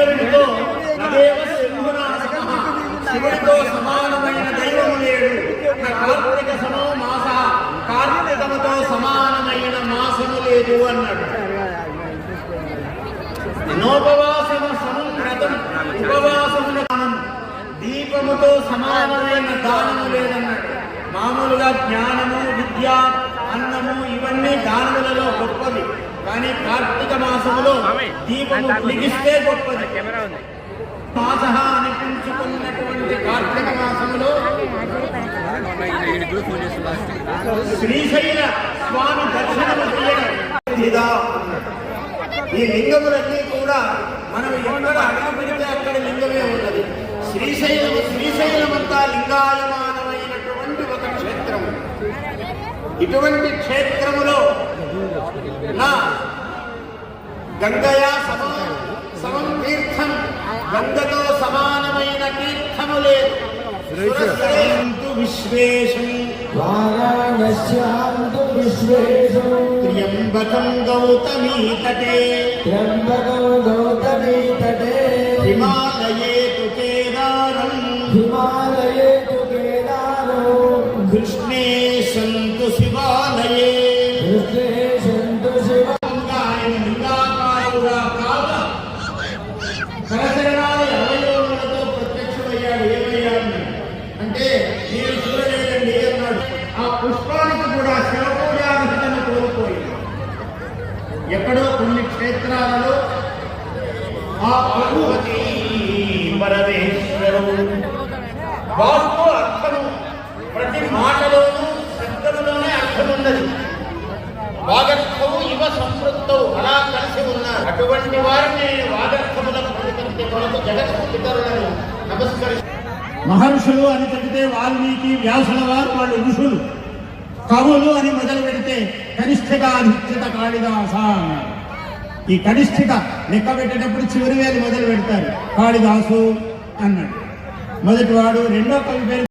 ఈశ్వరునితో శివుడితో సమానమైన దైవము లేడు. కార్తీక సమో మాస కార్తీకముతో సమానమైన మాసము లేదు అన్నాడు. నోపవాసమ సమం సముద్రతం ఉపవాసమున దానం దీపముతో సమానమైన దానము లేదన్నాడు. మామూలుగా జ్ఞానము విద్య అన్నము ఇవన్నీ దానములలో గొప్పది. కానీ కార్తీక మాసములో దీపము వెలిగిస్తే గొప్పది. మాస అనిపించుకున్నటువంటి కార్తీక మాసములో శ్రీశైల స్వామి దర్శనము చేయడం. ఈ లింగములన్నీ కూడా మనం ఎక్కడ అడుగు పెడితే అక్కడ లింగమే ఉన్నది. శ్రీశైలం శ్రీశైలం అంతా ఇటువంటి క్షేత్రములో నా గంగయా సమా సమం తీర్థం గంగతో సమానమైన తీర్థము లేదు. విశ్వేశం. వారాణస్యాంతు త్ర్యంబకం గౌతమీ తటే త్ర్యంబకం గౌతమీ తటే హిమాలయే పుష్పానికి కూడా శివపూజార్హతను కోల్పోయింది. ఎక్కడో కొన్ని క్షేత్రాలలో ఆ భగవతి పరమేశ్వరుడు వాక్కు అర్థము ప్రతి మాటలోనూ శబ్దములోనే అర్థం ఉన్నది వాగర్థము ఇవ సంపృక్తవు అలా కలిసి ఉన్నారు అటువంటి వారిని నేను వాగర్థముల ప్రతిపత్తి కొరకు జగత్ నమస్కరి మహర్షులు అని చెబితే వాల్మీకి వ్యాసుల వారు వాళ్ళు ఋషులు. కవులు అని మొదలు పెడితే కనిష్ఠిత అధిష్ఠిత కాళిదాస అన్నారు. ఈ కనిష్ఠిత లెక్క పెట్టేటప్పుడు చివరి వేలు మొదలు పెడతారు కాళిదాసు అన్నాడు మొదటి వాడు రెండో కవి పేరు